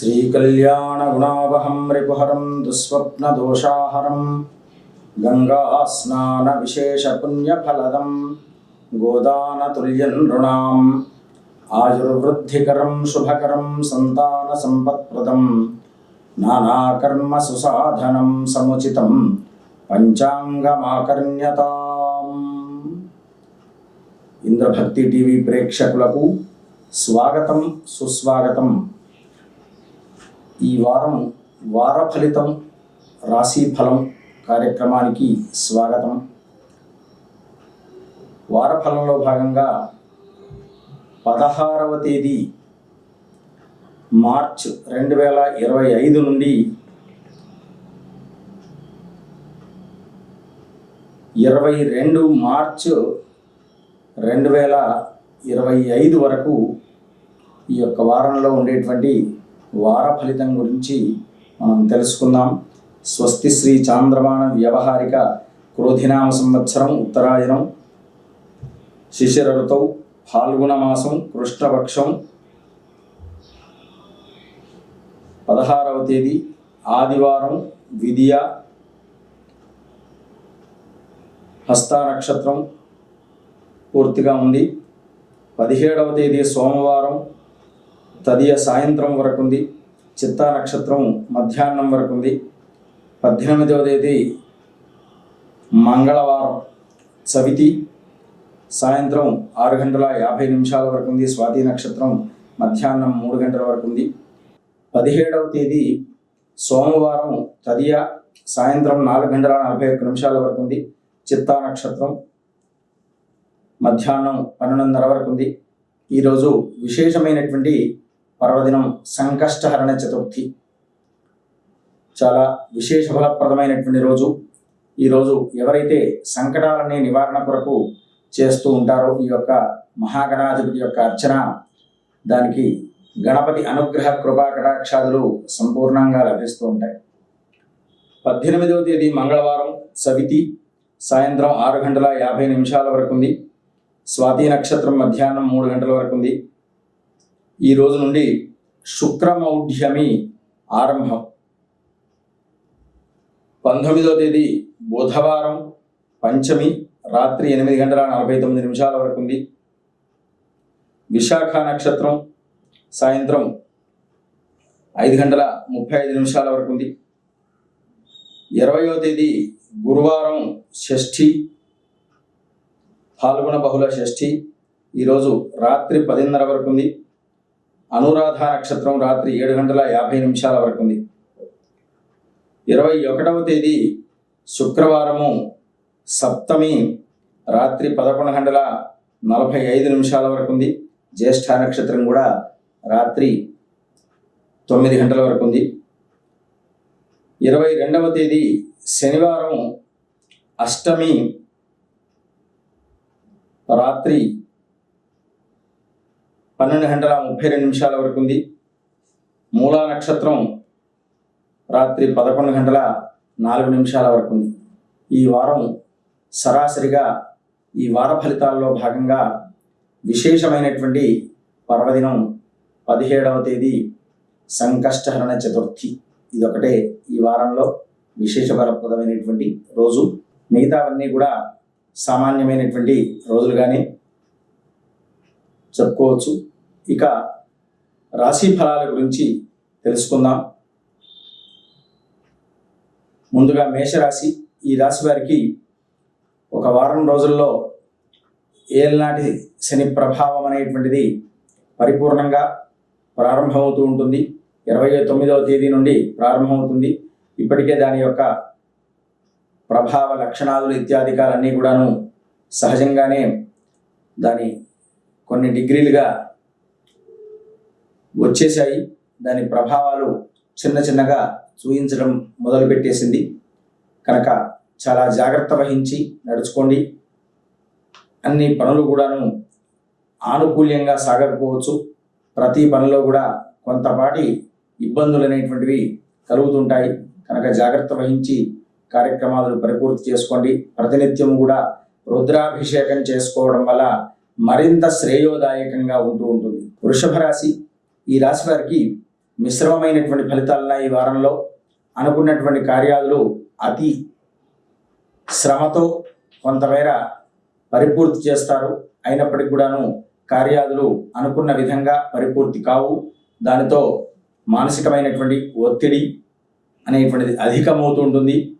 श्रीकल्याणगुणावहं रिपुहरं दुःस्वप्नदोषाहरं गङ्गास्नानविशेषपुण्यफलदं गोदानतुल्यं नृणाम् आयुर्वृद्धिकरं शुभकरं सन्तानसम्पत्प्रदं नानाकर्मसुसाधनं समुचितं పంచాంగమాకర్ణ్యతాం ఇంద్రభక్తి టీవీ ప్రేక్షకులకు స్వాగతం సుస్వాగతం ఈ వారం వార ఫలితం రాశి ఫలం కార్యక్రమానికి స్వాగతం. వార ఫలంలో భాగంగా పదహారవ తేదీ మార్చ్ రెండు వేల ఇరవై ఐదు నుండి ఇరవై రెండు మార్చ్ రెండు వేల ఇరవై ఐదు వరకు ఈ యొక్క వారంలో ఉండేటువంటి వార ఫలితం గురించి మనం తెలుసుకుందాం. స్వస్తి శ్రీ చాంద్రమాన వ్యవహారిక క్రోధినామ సంవత్సరం ఉత్తరాయణం. శిశిర ఋతువు ఫాల్గుణ మాసం కృష్ణపక్షం. పదహారవ తేదీ ఆదివారం విధియ హస్త నక్షత్రం పూర్తిగా ఉంది. పదిహేడవ తేదీ సోమవారం తదియ సాయంత్రం వరకు ఉంది చిత్తా నక్షత్రం మధ్యాహ్నం వరకు ఉంది పద్దెనిమిదవ తేదీ మంగళవారం చవితి సాయంత్రం ఆరు గంటల యాభై నిమిషాల వరకు ఉంది స్వాతి నక్షత్రం మధ్యాహ్నం మూడు గంటల వరకు ఉంది పదిహేడవ తేదీ సోమవారం తదియ సాయంత్రం నాలుగు గంటల నలభై ఒక్క నిమిషాల వరకు ఉంది చిత్తా నక్షత్రం మధ్యాహ్నం పన్నెండున్నర వరకు ఉంది ఈరోజు విశేషమైనటువంటి పర్వదినం సంకష్టహరణ చతుర్థి. చాలా విశేష ఫలప్రదమైనటువంటి రోజు ఈరోజు ఎవరైతే సంకటాలనే నివారణ కొరకు చేస్తూ ఉంటారో ఈ యొక్క మహాగణాధిపతి యొక్క అర్చన దానికి గణపతి అనుగ్రహ కృపా కటాక్షాదులు సంపూర్ణంగా లభిస్తూ ఉంటాయి. పద్దెనిమిదవ తేదీ మంగళవారం సవితి. సాయంత్రం ఆరు గంటల యాభై నిమిషాల వరకు ఉంది. స్వాతి నక్షత్రం మధ్యాహ్నం మూడు గంటల వరకు ఉంది. ఈ రోజు నుండి శుక్రమౌఢ్యమి ఆరంభం. పంతొమ్మిదవ తేదీ బుధవారం పంచమి రాత్రి ఎనిమిది గంటల నలభై తొమ్మిది నిమిషాల వరకు ఉంది. విశాఖ నక్షత్రం సాయంత్రం ఐదు గంటల ముప్పై ఐదు నిమిషాల వరకు ఉంది. ఇరవయో తేదీ గురువారం షష్ఠి పాల్గొన బహుళ షష్ఠి. ఈరోజు రాత్రి పదిన్నర వరకు ఉంది. అనురాధ నక్షత్రం రాత్రి ఏడు గంటల యాభై నిమిషాల వరకు ఉంది. ఇరవై ఒకటవ తేదీ శుక్రవారము సప్తమి రాత్రి పదకొండు గంటల నలభై ఐదు నిమిషాల వరకు ఉంది. జ్యేష్ఠ నక్షత్రం కూడా రాత్రి తొమ్మిది గంటల వరకు ఉంది. ఇరవై రెండవ తేదీ శనివారం అష్టమి రాత్రి పన్నెండు గంటల ముప్పై రెండు నిమిషాల వరకు ఉంది. మూలా నక్షత్రం రాత్రి పదకొండు గంటల నాలుగు నిమిషాల వరకు ఉంది. ఈ వారం సరాసరిగా ఈ వార ఫలితాల్లో భాగంగా విశేషమైనటువంటి పర్వదినం పదిహేడవ తేదీ సంకష్టహరణ చతుర్థి. ఇదొకటే ఈ వారంలో విశేషపరప్రదమైనటువంటి రోజు. మిగతావన్నీ కూడా సామాన్యమైనటువంటి రోజులుగానే చెప్పుకోవచ్చు. ఇక రాశి ఫలాల గురించి తెలుసుకుందాం. ముందుగా మేషరాశి ఈ రాశి వారికి ఒక వారం రోజుల్లో ఏలనాటి శని ప్రభావం అనేటువంటిది పరిపూర్ణంగా ప్రారంభమవుతూ ఉంటుంది. ఇరవై తొమ్మిదవ తేదీ నుండి ప్రారంభమవుతుంది. ఇప్పటికే దాని యొక్క ప్రభావ లక్షణాలు ఇత్యాధికాలన్నీ కూడాను సహజంగానే దాని కొన్ని డిగ్రీలుగా వచ్చేసాయి దాని ప్రభావాలు చిన్న చిన్నగా చూపించడం మొదలుపెట్టేసింది. కనుక చాలా జాగ్రత్త వహించి నడుచుకోండి. అన్ని పనులు కూడాను ఆనుకూల్యంగా సాగకపోవచ్చు. ప్రతి పనిలో కూడా కొంతపాటి ఇబ్బందులు అనేటువంటివి కలుగుతుంటాయి. కనుక జాగ్రత్త వహించి కార్యక్రమాలను పరిపూర్తి చేసుకోండి. ప్రతినిత్యం కూడా రుద్రాభిషేకం చేసుకోవడం వల్ల మరింత శ్రేయోదాయకంగా ఉంటూ ఉంటుంది. వృషభ రాశి ఈ రాశి వారికి మిశ్రమమైనటువంటి ఫలితాలున్న ఈ వారంలో. అనుకున్నటువంటి కార్యాలు అతి శ్రమతో కొంతమేర పరిపూర్తి చేస్తారు. అయినప్పటికీ కూడాను కార్యాదులు అనుకున్న విధంగా పరిపూర్తి కావు. దానితో మానసికమైనటువంటి ఒత్తిడి అనేటువంటిది అధికమవుతూ ఉంటుంది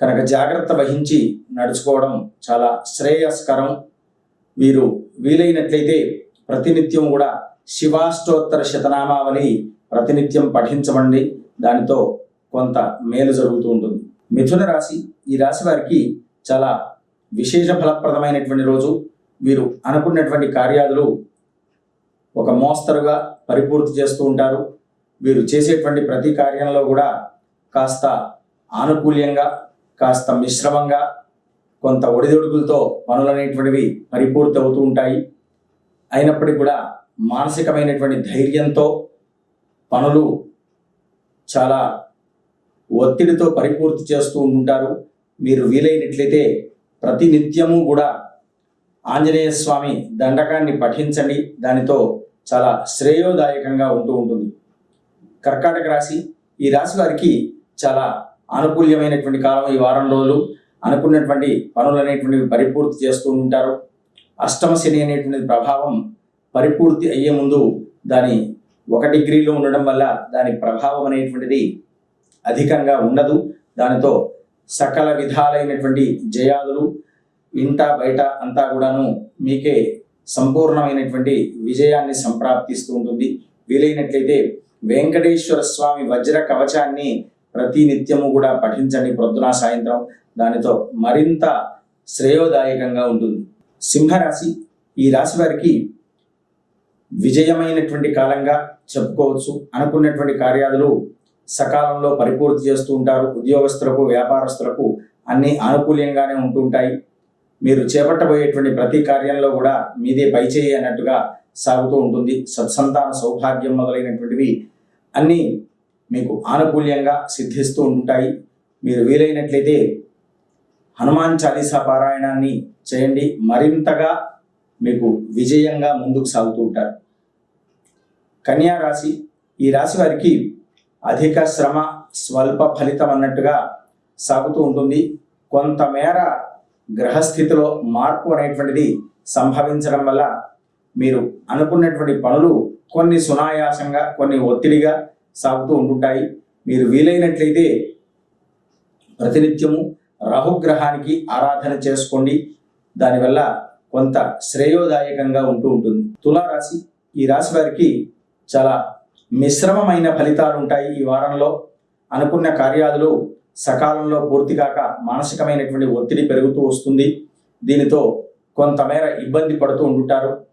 కనుక జాగ్రత్త వహించి నడుచుకోవడం చాలా శ్రేయస్కరం. వీరు వీలైనట్లయితే ప్రతినిత్యం కూడా శివాష్టోత్తర శతనామావళి ప్రతినిత్యం పఠించమండి. దానితో కొంత మేలు జరుగుతూ ఉంటుంది. మిథున రాశి ఈ రాశి వారికి చాలా విశేష ఫలప్రదమైనటువంటి రోజు. వీరు అనుకున్నటువంటి కార్యాదులు ఒక మోస్తరుగా పరిపూర్తి చేస్తూ ఉంటారు. వీరు చేసేటువంటి ప్రతి కార్యంలో కూడా కాస్త ఆనుకూల్యంగా కాస్త మిశ్రమంగా కొంత ఒడిదొడుకులతో పనులు అనేటువంటివి పరిపూర్తి అవుతూ ఉంటాయి. అయినప్పటికీ కూడా మానసికమైనటువంటి ధైర్యంతో పనులు చాలా ఒత్తిడితో పరిపూర్తి చేస్తూ ఉంటారు. మీరు వీలైనట్లయితే ప్రతినిత్యము కూడా ఆంజనేయ స్వామి దండకాన్ని పఠించండి. దానితో చాలా శ్రేయోదాయకంగా ఉంటూ ఉంటుంది. కర్కాటక రాశి ఈ రాశి వారికి చాలా అనుకూల్యమైనటువంటి కాలం ఈ వారం రోజులు. అనుకున్నటువంటి పనులు అనేటువంటివి పరిపూర్తి చేస్తూ ఉంటారు. అష్టమ శని అనేటువంటి ప్రభావం పరిపూర్తి అయ్యే ముందు దాని ఒక డిగ్రీలో ఉండడం వల్ల దాని ప్రభావం అనేటువంటిది అధికంగా ఉండదు. దానితో సకల విధాలైనటువంటి జయాదులు ఇంట బయట అంతా కూడాను మీకే సంపూర్ణమైనటువంటి విజయాన్ని సంప్రాప్తిస్తూ ఉంటుంది. వీలైనట్లయితే వెంకటేశ్వర స్వామి వజ్ర కవచాన్ని ప్రతి నిత్యము కూడా పఠించండి ప్రొద్దున సాయంత్రం. దానితో మరింత శ్రేయోదాయకంగా ఉంటుంది. సింహరాశి ఈ రాశి వారికి విజయమైనటువంటి కాలంగా చెప్పుకోవచ్చు. అనుకున్నటువంటి కార్యాలు సకాలంలో పరిపూర్తి చేస్తూ ఉంటారు. ఉద్యోగస్తులకు వ్యాపారస్తులకు అన్ని ఆనుకూల్యంగానే ఉంటుంటాయి. మీరు చేపట్టబోయేటువంటి ప్రతి కార్యంలో కూడా మీదే పైచేయి అన్నట్టుగా సాగుతూ ఉంటుంది. సత్సంతాన సౌభాగ్యం మొదలైనటువంటివి అన్నీ మీకు ఆనుకూల్యంగా సిద్ధిస్తూ ఉంటాయి. మీరు వీలైనట్లయితే హనుమాన్ చాలీసా పారాయణాన్ని చేయండి. మరింతగా మీకు విజయంగా ముందుకు సాగుతూ ఉంటారు. కన్యా రాశి ఈ రాశి వారికి అధిక శ్రమ స్వల్ప ఫలితం అన్నట్టుగా సాగుతూ ఉంటుంది. కొంతమేర గ్రహస్థితిలో మార్పు అనేటువంటిది సంభవించడం వల్ల మీరు అనుకున్నటువంటి పనులు కొన్ని సునాయాసంగా కొన్ని ఒత్తిడిగా సాగుతూ ఉంటుంటాయి. మీరు వీలైనట్లయితే ప్రతినిత్యము రాహుగ్రహానికి ఆరాధన చేసుకోండి. దానివల్ల కొంత శ్రేయోదాయకంగా ఉంటూ ఉంటుంది. తులారాశి ఈ రాశి వారికి చాలా మిశ్రమమైన ఫలితాలు ఉంటాయి ఈ వారంలో. అనుకున్న కార్యాలు సకాలంలో పూర్తి కాక మానసికమైనటువంటి ఒత్తిడి పెరుగుతూ వస్తుంది. దీనితో కొంతమేర ఇబ్బంది పడుతూ ఉంటుంటారు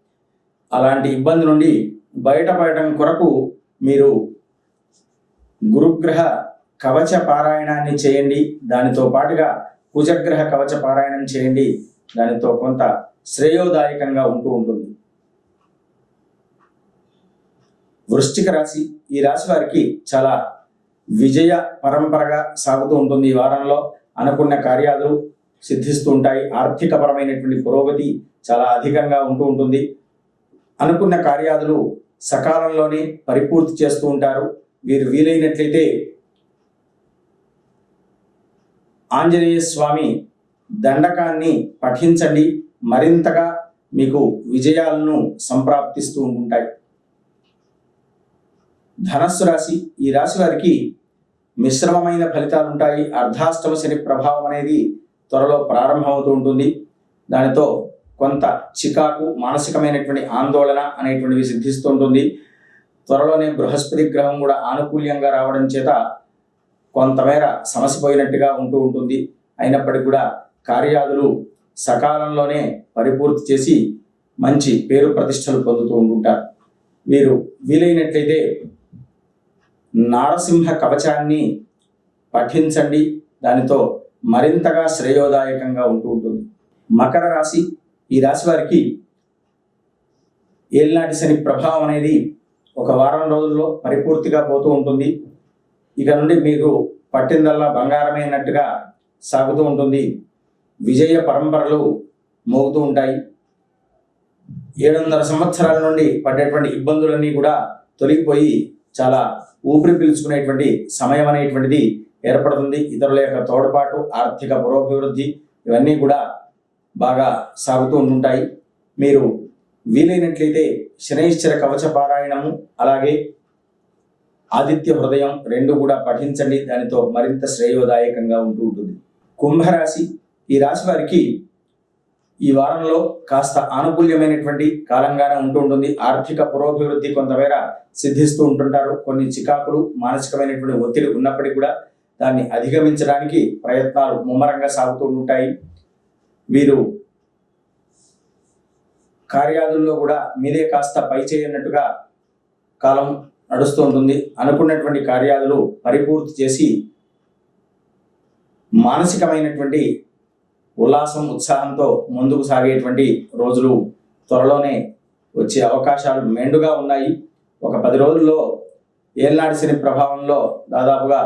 అలాంటి ఇబ్బంది నుండి బయటపడడం కొరకు మీరు గురుగ్రహ కవచ పారాయణాన్ని చేయండి. దానితో పాటుగా కుజగ్రహ కవచ పారాయణం చేయండి. దానితో కొంత శ్రేయోదాయకంగా ఉంటూ ఉంటుంది. వృశ్చిక రాశి ఈ రాశి వారికి చాలా విజయ పరంపరగా సాగుతూ ఉంటుంది ఈ వారంలో. అనుకున్న కార్యాలు సిద్ధిస్తూ ఉంటాయి. ఆర్థికపరమైనటువంటి పురోగతి చాలా అధికంగా ఉంటూ ఉంటుంది. అనుకున్న కార్యాలు సకాలంలోనే పరిపూర్తి చేస్తూ ఉంటారు. వీరు వీలైనట్లయితే ఆంజనేయ స్వామి దండకాన్ని పఠించండి. మరింతగా మీకు విజయాలను సంప్రాప్తిస్తూ ఉంటాయి. ధనస్సు రాశి ఈ రాశి వారికి మిశ్రమమైన ఫలితాలు ఉంటాయి. అర్ధాష్టమ శని ప్రభావం అనేది త్వరలో ప్రారంభమవుతూ ఉంటుంది. దానితో కొంత చికాకు మానసికమైనటువంటి ఆందోళన అనేటువంటివి సిద్ధిస్తూ ఉంటుంది. త్వరలోనే బృహస్పతి గ్రహం కూడా ఆనుకూల్యంగా రావడం చేత కొంతమేర సమసిపోయినట్టుగా ఉంటూ ఉంటుంది. అయినప్పటికీ కూడా కార్యాదులు సకాలంలోనే పరిపూర్తి చేసి మంచి పేరు ప్రతిష్టలు పొందుతూ ఉంటుంటారు వీరు వీలైనట్లయితే నారసింహ కవచాన్ని పఠించండి. దానితో మరింతగా శ్రేయోదాయకంగా ఉంటూ ఉంటుంది. మకర రాశి ఈ రాశి వారికి ఏలినాటి శని ప్రభావం అనేది ఒక వారం రోజుల్లో పరిపూర్తిగా పోతూ ఉంటుంది. ఇక నుండి మీకు పట్టిందల్లా బంగారమే సాగుతూ ఉంటుంది. విజయ పరంపరలు మోగుతూ ఉంటాయి. ఏడు వందల సంవత్సరాల నుండి పడ్డటువంటి ఇబ్బందులన్నీ కూడా తొలగిపోయి చాలా ఊపిరి పీల్చుకునేటువంటి సమయం అనేటువంటిది ఏర్పడుతుంది. ఇతరుల యొక్క తోడ్పాటు ఆర్థిక పురోభివృద్ధి ఇవన్నీ కూడా బాగా సాగుతూ ఉంటుంటాయి. మీరు వీలైనట్లయితే శనైశ్చర కవచ పారాయణము అలాగే ఆదిత్య హృదయం రెండు కూడా పఠించండి. దానితో మరింత శ్రేయోదాయకంగా ఉంటూ ఉంటుంది. కుంభరాశి ఈ రాశి వారికి ఈ వారంలో కాస్త ఆనుకూల్యమైనటువంటి కాలంగానే ఉంటూ ఉంటుంది. ఆర్థిక పురోభివృద్ధి కొంతమేర సిద్ధిస్తూ ఉంటుంటారు. కొన్ని చికాకులు మానసికమైనటువంటి ఒత్తిడి ఉన్నప్పటికీ కూడా దాన్ని అధిగమించడానికి ప్రయత్నాలు ముమ్మరంగా సాగుతూ ఉంటాయి. వీరు కార్యాదుల్లో కూడా మీదే కాస్త పై చేయనట్టుగా కాలం నడుస్తూ ఉంటుంది. అనుకున్నటువంటి కార్యాలు పరిపూర్తి చేసి మానసికమైనటువంటి ఉల్లాసం ఉత్సాహంతో ముందుకు సాగేటువంటి రోజులు త్వరలోనే వచ్చే అవకాశాలు మెండుగా ఉన్నాయి. ఒక పది రోజుల్లో ఏల్నాడి శని ప్రభావంలో దాదాపుగా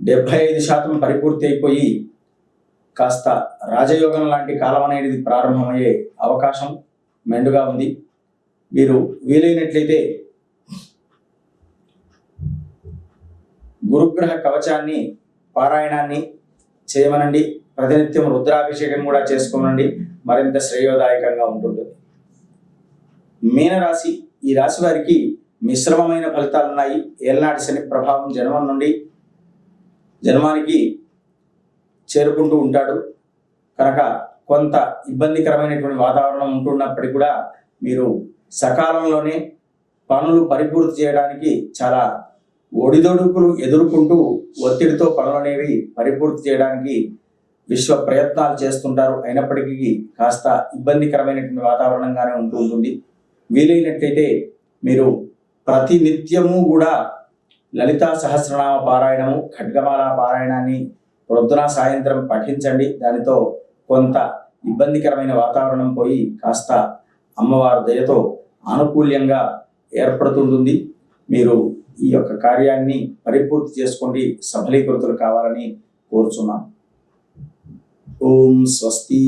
డెబ్బై ఐదు శాతం పరిపూర్తి అయిపోయి కాస్త రాజయోగం లాంటి కాలం అనేది ప్రారంభమయ్యే అవకాశం మెండుగా ఉంది. మీరు వీలైనట్లయితే గురుగ్రహ కవచాన్ని పారాయణాన్ని చేయమనండి. ప్రతినిత్యం రుద్రాభిషేకం కూడా చేసుకోనండి. మరింత శ్రేయోదాయకంగా ఉంటుంది మీనరాశి ఈ రాశి వారికి మిశ్రమమైన ఫలితాలు ఉన్నాయి. ఏలనాటి శని ప్రభావం జన్మం నుండి జన్మానికి చేరుకుంటూ ఉంటాడు. కనుక కొంత ఇబ్బందికరమైనటువంటి వాతావరణం ఉంటున్నప్పటికీ కూడా మీరు సకాలంలోనే పనులు పరిపూర్తి చేయడానికి చాలా ఒడిదొడుకులు ఎదుర్కొంటూ ఒత్తిడితో పనులు అనేవి పరిపూర్తి చేయడానికి విశ్వ ప్రయత్నాలు చేస్తుంటారు. అయినప్పటికీ కాస్త ఇబ్బందికరమైనటువంటి వాతావరణంగానే ఉంటూ ఉంటుంది. వీలైనట్లయితే మీరు ప్రతినిత్యము కూడా లలితా సహస్రనామ పారాయణము ఖడ్గమాల పారాయణాన్ని ప్రొద్దున సాయంత్రం పఠించండి. దానితో కొంత ఇబ్బందికరమైన వాతావరణం పోయి కాస్త అమ్మవారి దయతో ఆనుకూల్యంగా ఏర్పడుతుంటుంది. మీరు ఈ యొక్క కార్యాన్ని పరిపూర్తి చేసుకోండి. సఫలీకృతులు కావాలని కోరుచున్నాం. ఓం స్వస్తి